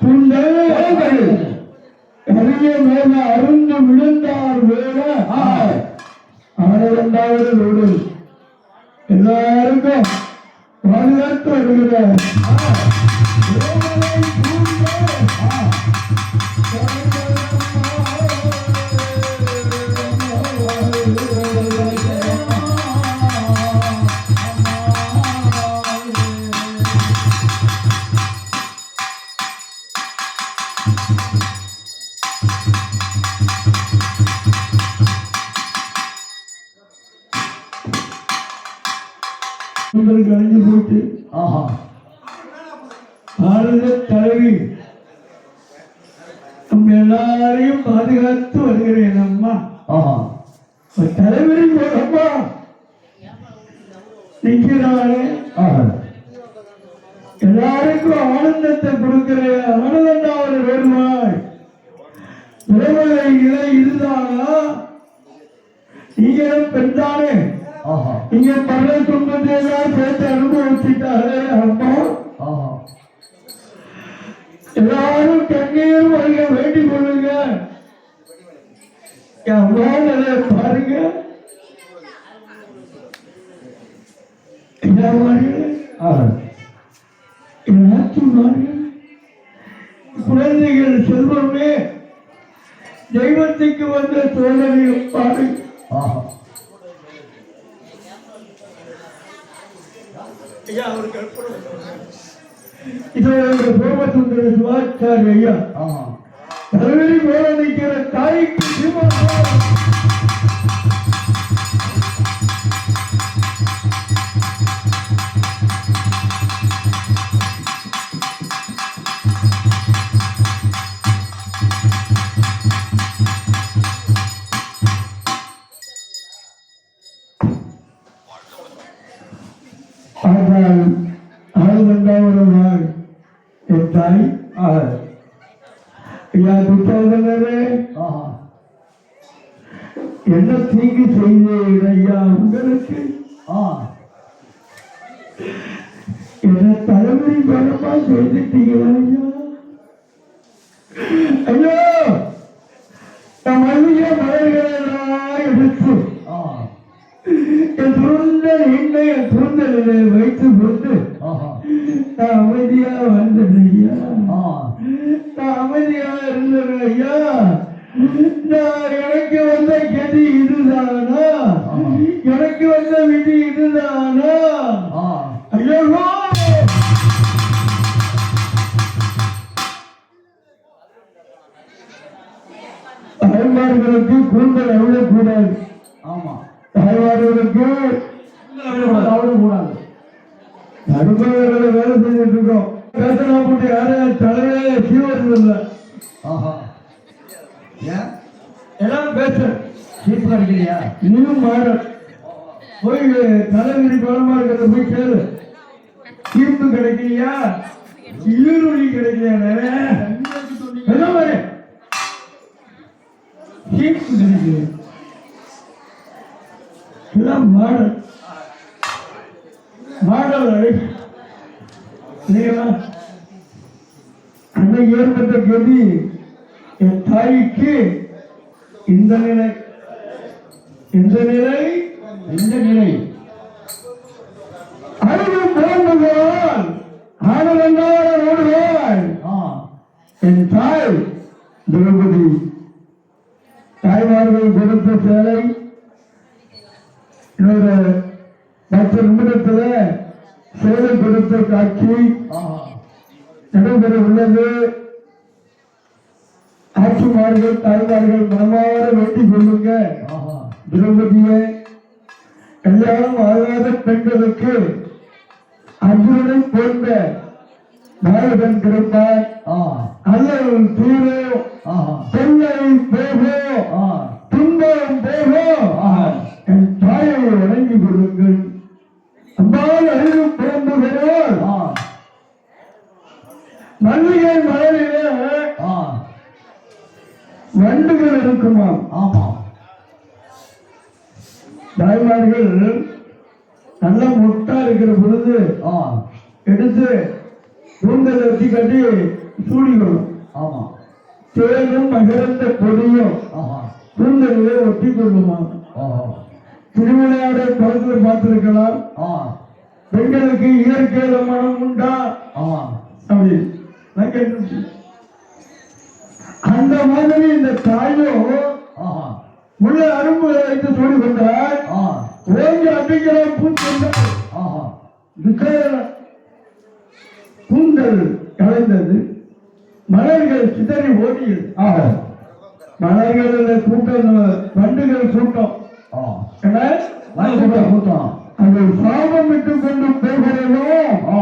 பின்னே அரிய மேல அருந்து விழுந்தார் வேற ஆனவண்டாவது வீடு. எல்லாருக்கும் வருகிறார் உங்களுக்கு ஆஹா. பாரத தலைவி. நம்ம எல்லாரையும் பாதுகாத்து வருகிறேன் அம்மா. ஆஹா. ஒரு தலைவரி போறம்மா நிற்கிறாரே. ஆஹா. எல்லாருக்கும் ஆனந்தத்தை கொடுக்கிற ஆனந்தம் அவர் வருவாய் உறவுகளை நிலை இதுதானா நீங்களும் பெண்தானே? நீங்க பல துன்பத்தை எல்லாம் சேர்த்து அனுபவிச்சுட்டாரே ஆஹா. எல்லாரும் கண்ணீர் வருக வேண்டிக் கொள்ளுங்க. பாருங்க. குழந்தைகள் செல்வமே தெய்வத்துக்கு வந்த சோதனையும் பாருங்க. ஆஹா இது ஒரு சோமசுந்தர சிவாச்சாரி ஐயா. தலைவரி போல நிற்கிற தாய்க்கு செய்தேன் ஐயா உங்களுக்கு? ஆஹா என்ன தலைமுறை பலமா செய்துட்டீங்களா ஐயா! ஐயோ நம் மல்லிய மலர்களெல்லாம் எடுத்து என் துருந்த எண்ணை என் துருந்த நிலையை வைத்து கொண்டு நான் அமைதியா வந்தேன் ஐயா நான் அமைதியா இருந்தேன் ஐயா எனக்கு வந்த கதி இதுதானா? எனக்கு வந்த விதி இதுதானா? ஐயோ தாய்மார்களுக்கு கூந்தல் அவ்வளக்கூடாது ஆமா. தாய்மார்களுக்கு அவ்வளவு கூடாது நடுமையர்களை வேலை செஞ்சுட்டு இருக்கோம். பேசலாம் போட்டு யாரும் தலையிலே சீவது இல்லை. ஆஹா. ஏன்? எல்லாம் பேச சீப்பு கிடைக்கலையா இன்னும் மாற போய் தலைவிரி பலமா இருக்கிறத போய் கேளு. தீர்ப்பு கிடைக்கலையா? ஈருளி கிடைக்கலையா என்ன மாதிரி? தீர்ப்பு கிடைக்கல எல்லாம் மாடல் மாடல் இல்லைங்களா அன்னைக்கு ஏற்பட்ட கதி தாய்க்கு இந்த நிலை. இந்த நிலை எந்த நிலை. அறிவு பிறந்துதான் ஆனந்தந்தார ஓடுவாள். என் தாய் திரௌபதி. தாய்மார்கள் கொடுத்த சேலை இன்னொரு பத்து நிமிடத்துல சேலை கொடுத்த காட்சி. நடைபெற உள்ளது. ஆட்சிமார்கள் தாய்மார்கள் மனமாற கொள்ளுங்க ஆஹா. திரௌபதியே கல்யாணம் ஆகாத பெண்களுக்கு அர்ஜுனனை போன்ற நாயகன் கிடைப்பார் தீரும் ஆஹா. தொல்லை போகும் ஆ. துன்பம் ஆஹா. என் தாயை வணங்கி கொள்ளுங்கள். அம்பாள் அறிவு பிறந்துகிறார் ஆ. மல்லிகை மலரிலே ஆ வண்டுகள் இருக்குமா ஆமா. தாய்மார்கள் நல்ல மொட்டா இருக்கிற பொழுது எடுத்து கூந்தலை வச்சு கட்டி சூடிக்கணும். ஆமா. தேனும் மகரந்த பொடியும் ஆஹா கூந்தலிலே ஒட்டி கொள்ளுமா? ஓஹோ திருவிளையாட படத்தில் பார்த்திருக்கலாம். ஆ. பெண்களுக்கு இயற்கையில மனம் உண்டா? ஆமா அப்படி. நான் கேட்டு மாதிரி இந்த தாயும் உள்ள அரும்பு வைத்து சொல்லி கொண்டால் ஓங்கி பூச்சென்றால் ஆஹா. கூந்தல் கலைந்தது. மலர்கள் சிதறி ஓடியது. ஆஹா. மலர்கள் கூட்டம் வண்டுகள் கூட்டம் கூட்டம் அது சாபம் விட்டு கொண்டு போகிறதோ? ஆ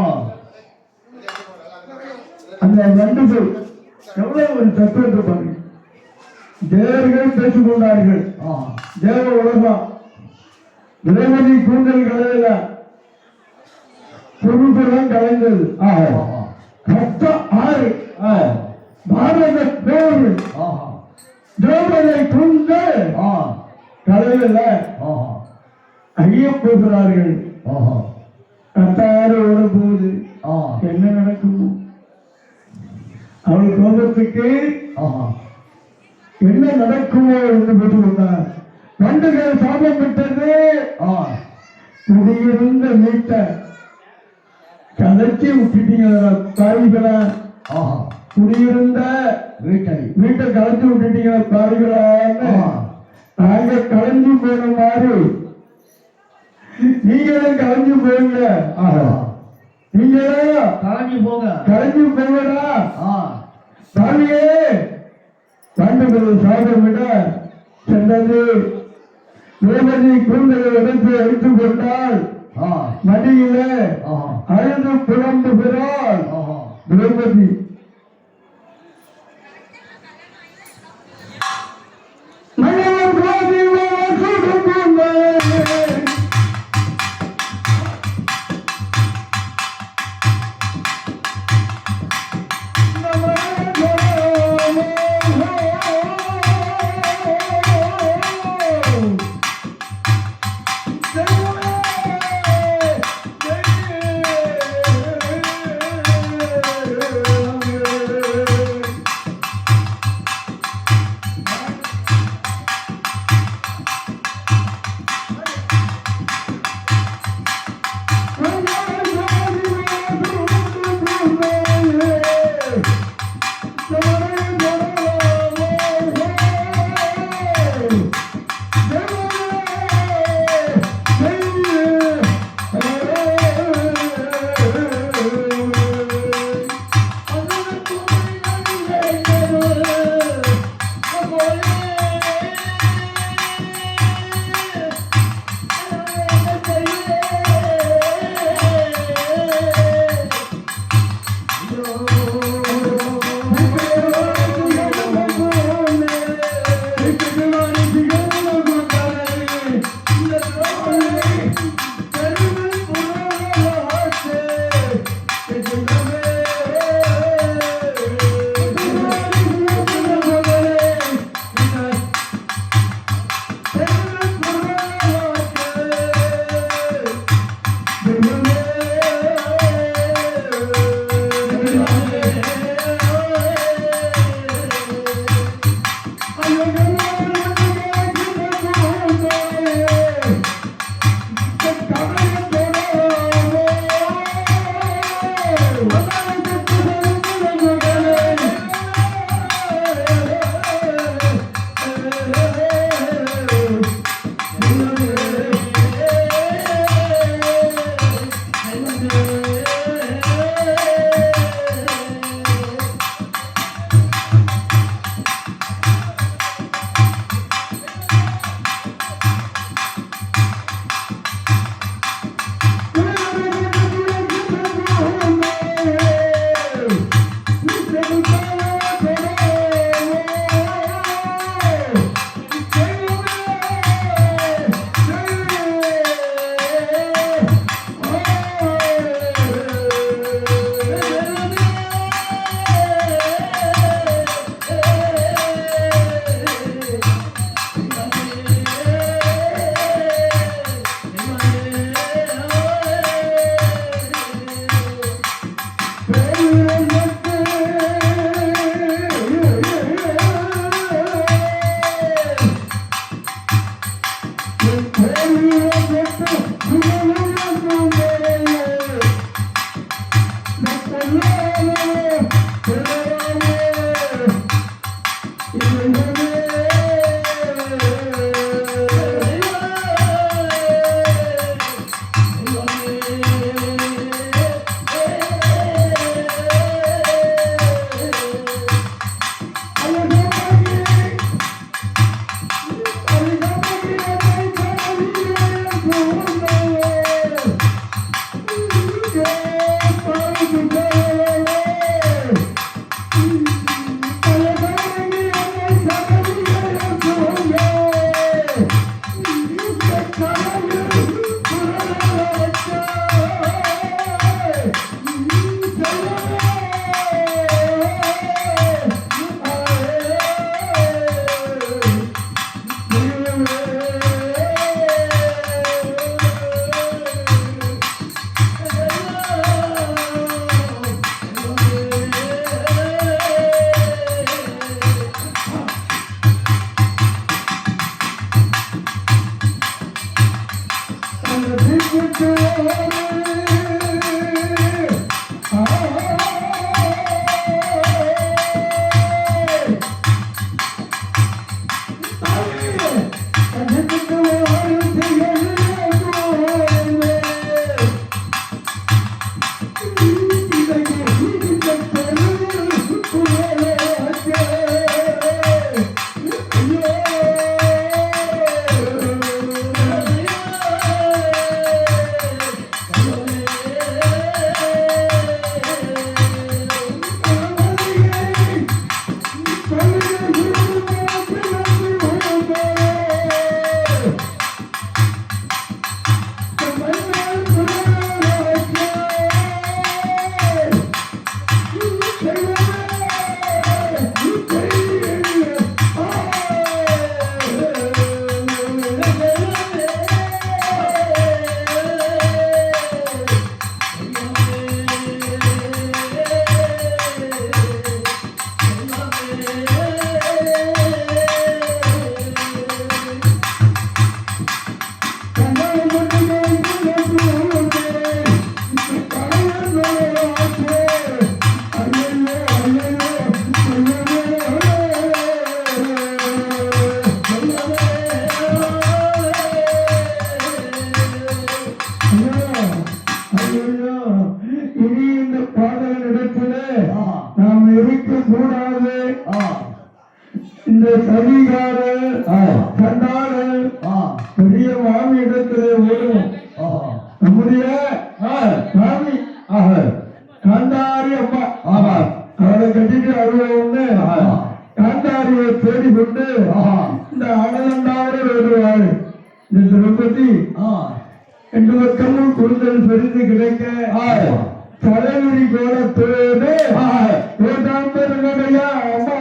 அந்த வண்டுகள் எவ்வளவு ஒரு தத்துவத்தை பாருங்க. தேவர்கள் பேசிக் கொண்டார்கள் தேவ உலகம். திரௌபதி கூந்தல் கலையில பொருட்களும் கலைந்தது. கத்த ஆறு. பாரத போர். கூந்தல் ஆ. கலையில ஐய போகிறார்கள். கத்தாறு ஓட போகுது. ஆ. என்ன நடக்கும்? கோபத்துக்கு என்ன நடக்குமோ என்று பெற்றுக்கொண்டார். வண்டுகள் சாபம் விட்டது குடியிருந்த வீட்டை கதைச்சி விட்டுட்டீங்களா தாய்களா. குடியிருந்த வீட்டை. வீட்டை கலைச்சு விட்டுட்டீங்களா தாய்களான்னு. நாங்க கலைஞ்சு போன மாதிரி. நீங்களும் கலைஞ்சு போங்க ஆஹா. நீங்களும் காஞ்சி போங்க. கலைஞ்சு ஆ. சாமியே! பாண்டுகள் சாதம் விட சென்றது. தேவதி கூந்தலை எடுத்து எடுத்துக் கொண்டால் மடியில அழுது புலம்புகிறாள். திரௌபதி ಎಂಬತ್ತ ಆನಂದ வருவாள் இந்த திரௌபதி எந்த பக்கமும் கூடுதல் பெரிது கிடைக்க தலைவிரி கோலத்தோடு ஏதாந்தருடைய அம்மா.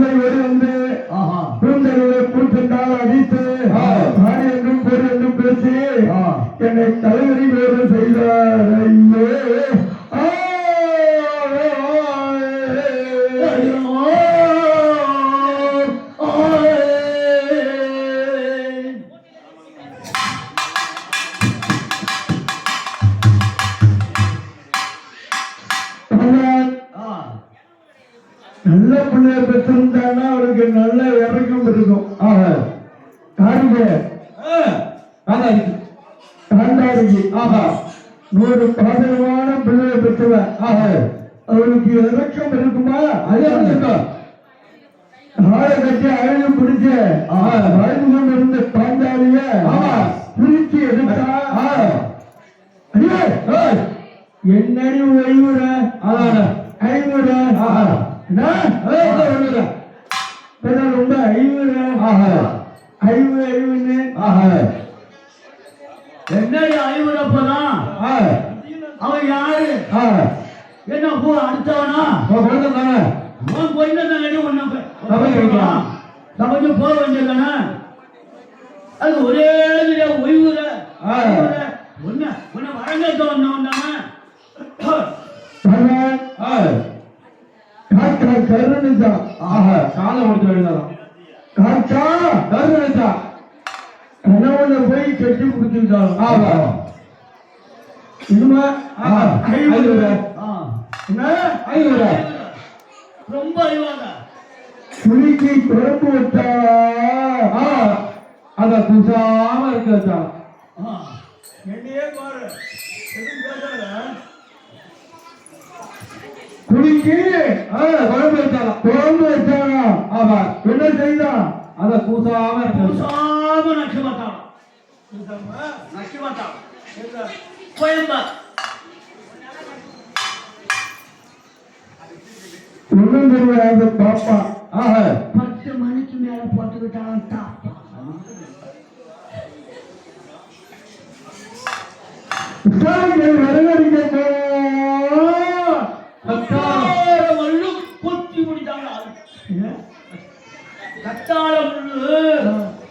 பிள்ளை ஒரு வந்து என்னடி ஒய்வுற ஐவுற என்ன? ஏய், இதை ஒண்ணுற. இப்பதான் ரொம்ப ஐவுற ஐவு ஐவுன்னு என்னடி ஐவரப்பதான் அவன் யாரு? என்ன போ அடுத்தவனா? அவன் போயிருந்தாங்க ஒண்ணு சபை வைக்கலாம். சபைக்கு போக வேண்டியதானே அது ஒரே ஓய்வுல ஒண்ணு உன்னை வரங்கத்த பகவான் காக்கா கருணுதா. காலை முடிச்சு எழுதலாம் காக்கா கருணுதா. கணவனை போய் கட்டி கொடுத்துட்டாங்க இனிமே ஐநூறு. என்ன? ஐநூறு. ரொம்ப அறிவாங்க. புலிக்கு குழம்பு வச்சா அத குசாம இருக்கிறதா? என்னையே பாரு. எதுவும் பேசாத. புலிக்கு குழம்பு வச்சாலாம் குழம்பு வச்சானா ஆமா. என்ன செய்தான் அத கூசாம இருக்கிறது உசாம நட்சமாட்டான் நட்சமாட்டான் கோயம்பா. ஒண்ணும் தெரியாத பாப்பா. ஆஹா. பத்து மணிக்கு மேல போட்டுக்கிட்டான் தாப்பா உற்சாகங்கள் வரவழைக்க முள்ளு கொத்தி முடித்தாங்க கத்தாழ முள்ளு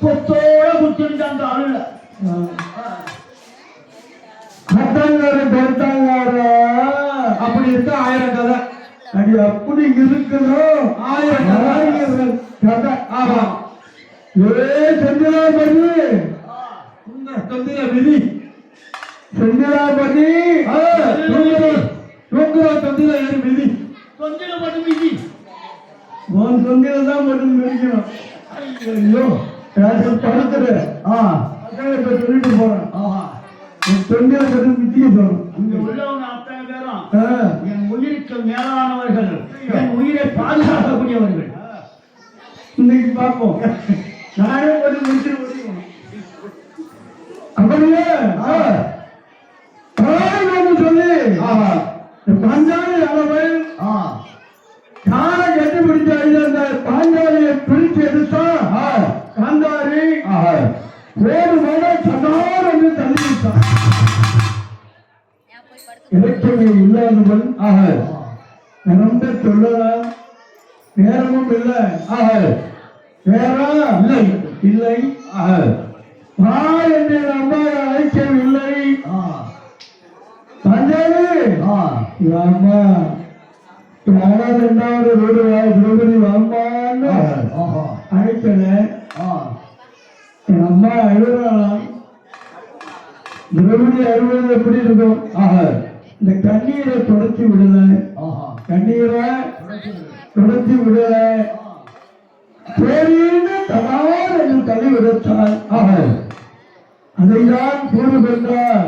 கொத்தோட குத்திருந்தாங்க ஆளுல. கட்டாங்கார கட்டாங்கார அப்படி இருக்க ஆயிரம் கதை. அது அப்படி இருக்கணும். ஆயிரம் கதை. ஆமா. ஏ செந்திலாபதி இந்த தொந்தில விதி. செந்திலாபதி தூங்குற தொந்தில ஏறி விதி கொஞ்சம் மட்டும் மீதி? உன் சொந்தில தான் மட்டும் மிதிக்கணும். ஐயோ யாரும் படுத்துரு. ஆ அதான் இப்ப சொல்லிட்டு போறேன். ஆஹா உன் சொந்தில மட்டும் மிதிக்க சொல்லணும். இங்க உள்ளவங்க அத்தனை பேரும். ஆ. என் உயிருக்கு மேலானவர்கள். என் உயிரை பாதுகாக்கக்கூடியவர்கள். இன்னைக்கு பார்ப்போம். நானே கொஞ்சம் முடிச்சுட்டு முடிக்கணும். அப்படியே தாய் சொல்லி பஞ்சாலி அளவன் ஆ. காரை கட்டி பிடிச்ச அந்த பாஞ்சாலியை பிரிச்சு எடுத்தா காந்தாரி ஒரு மழை சதார் என்று தள்ளி விட்டான். இலக்கியமே இல்லாதவன். ஆக நிரம்ப சொல்லலாம் நேரமும் இல்லை. ஆக நேரா இல்லை. இல்லை. ஆக வா என்று அம்மா ஆ பஞ்சாலி ஆ ரோடு திரௌபதி வாம்மான்னு ஆஹா. அழைக்கல ஆ. என் அம்மா அழுகிறாளாம். திரௌபதி அழுவது எப்படி இருக்கும்? இந்த கண்ணீரை தொடச்சி விடல கண்ணீரை தொடச்சி விடல சரின்னு தகார் என்று தள்ளி விடுத்தாள் ஆக அதைதான் கூறுகின்றார்.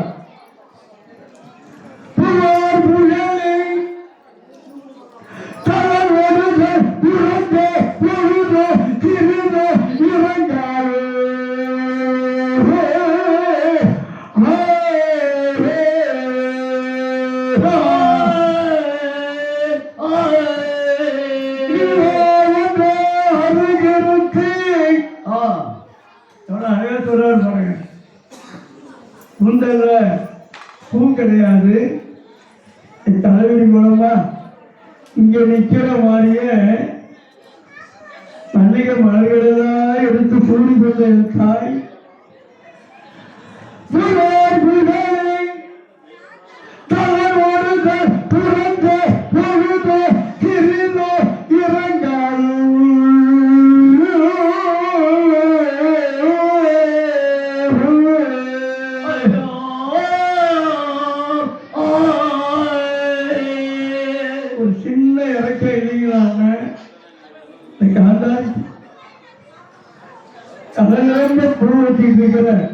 கடலிருந்து பூ வச்சுட்டு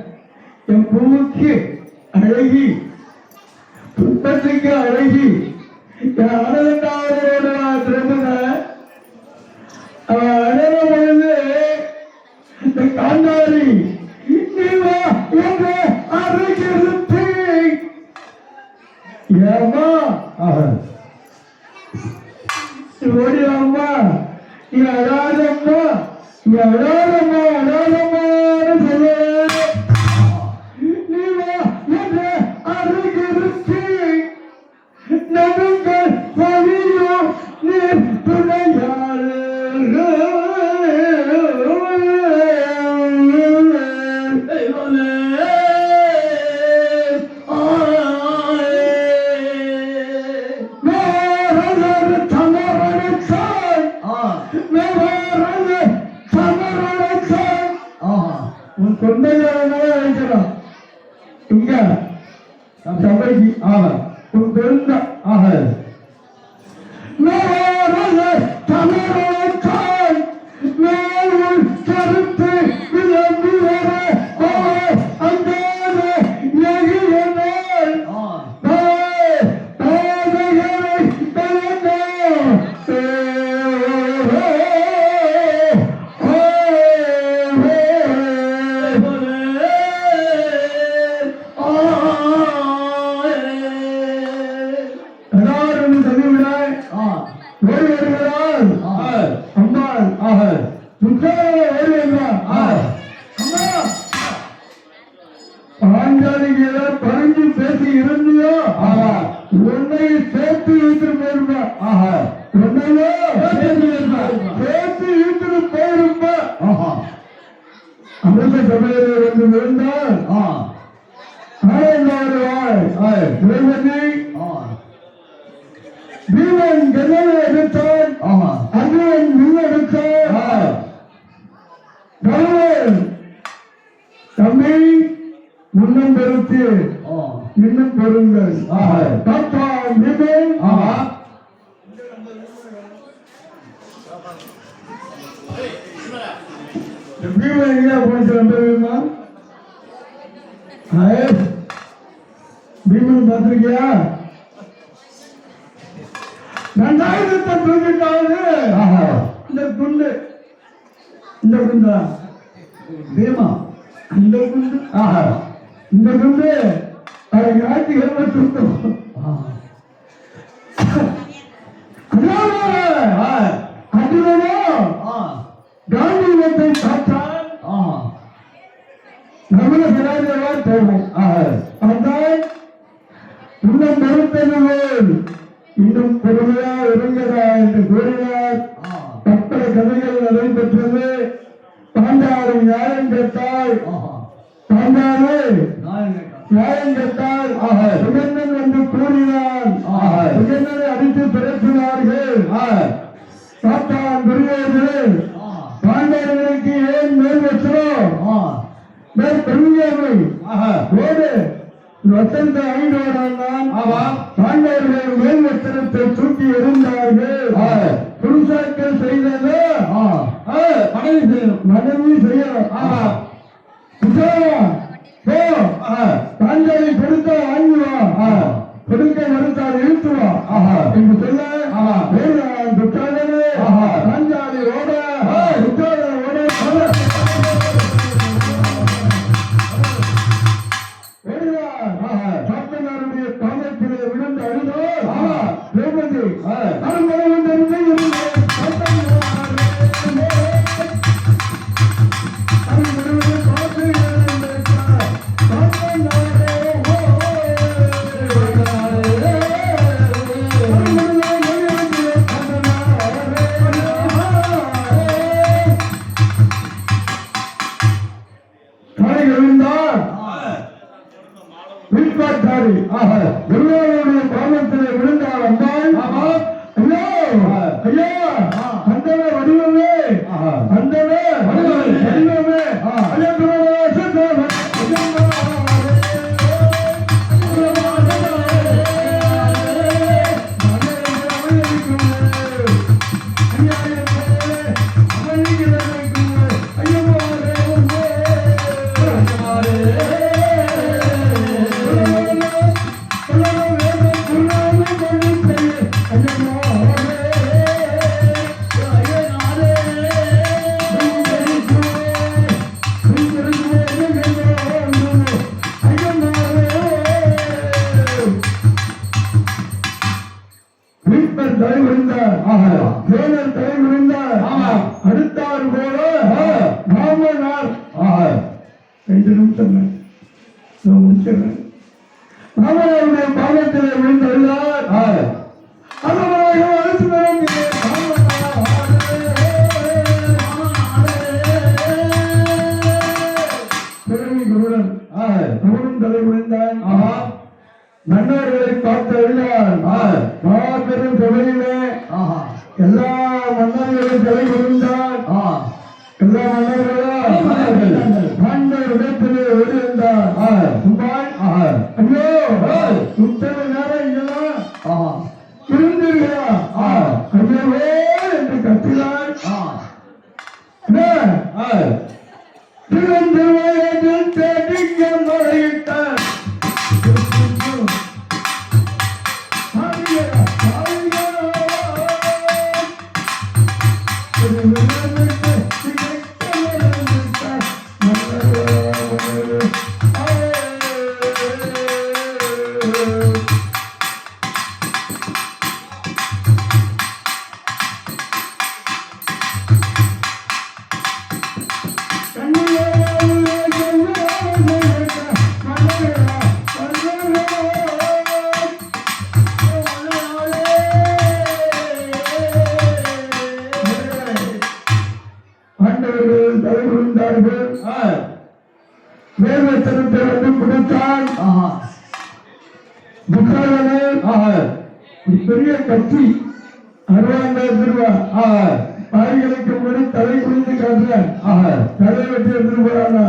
good. பீமன் எங்கேயா போயிட்டு வந்துருமா பீமன் பார்த்திருக்கியா ரெண்டாயிரத்தை தூக்கிட்டாவது இந்த குண்டு இந்த குண்டா பீமா இந்த குண்டு ஆஹா இந்த குண்டு அதை காட்டி ஞாயிற்றுக்கிழமை சுத்தம் அர்ஜுனனோ காந்தி பார்த்தால் போகும். சிலாதேவா இன்னும் பொறுத்தென்னுவேன் இன்னும் பொறுமையா இருங்கடா என்று கூறினார். பற்பல கதைகள் நடைபெற்றது. பாண்டாறு நியாயம் கேட்டால் பாண்டாறு நியாயம் கேட்டால் சுகந்தன் என்று கூறினான். சுகந்தனை அடித்து பிறப்பினார்கள் சாத்தான் பெரியவர்கள் பாண்டவர்களுக்கு ஏன் மேல் வச்சோம்? ஓடு. வசந்த ஐந்தோடான் பாண்டவர்கள் மேல் வச்சனத்தை தூக்கி எறிந்தார்கள். புருஷாக்கள் செய்தது. மனைவி செய்யணும் மனைவி செய்யணும். பாஞ்சாலி கொடுத்த வாங்கி வா கொடுக்க மறுத்தால் இழுத்து வா என்று சொல்ல பாஞ்சாலி ஓட. தேவதி எழுந்தார் ஆ. சும்மாய் ஆஹா. ஐயோ ஆ. இத்தனை ஆஹா. வேதத்தினத்தை வந்து ஆஹா. ஒரு பெரிய கட்சி அறுபதாயிரம் ரூபா ஆஹா. பாய்களுக்கு முன்னாடி தலை காட்டுறேன் வெட்டி எடுத்துட்டு போறானா?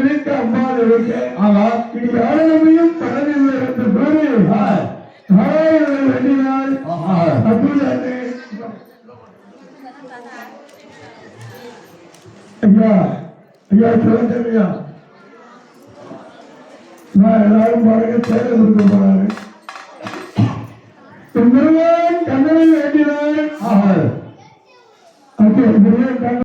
எனக்கு அம்மா இருக்கு பலனில்லை என்று கூறி. அற்புதமே ஐயா ஐயா சொல்லுங்க நான் எல்லாரும் பாருங்க சேவை கொடுக்க போறாரு முருகன் கண்ணனை வேண்டினார் ஆஹா. அப்படி முருகன் கண்ணன்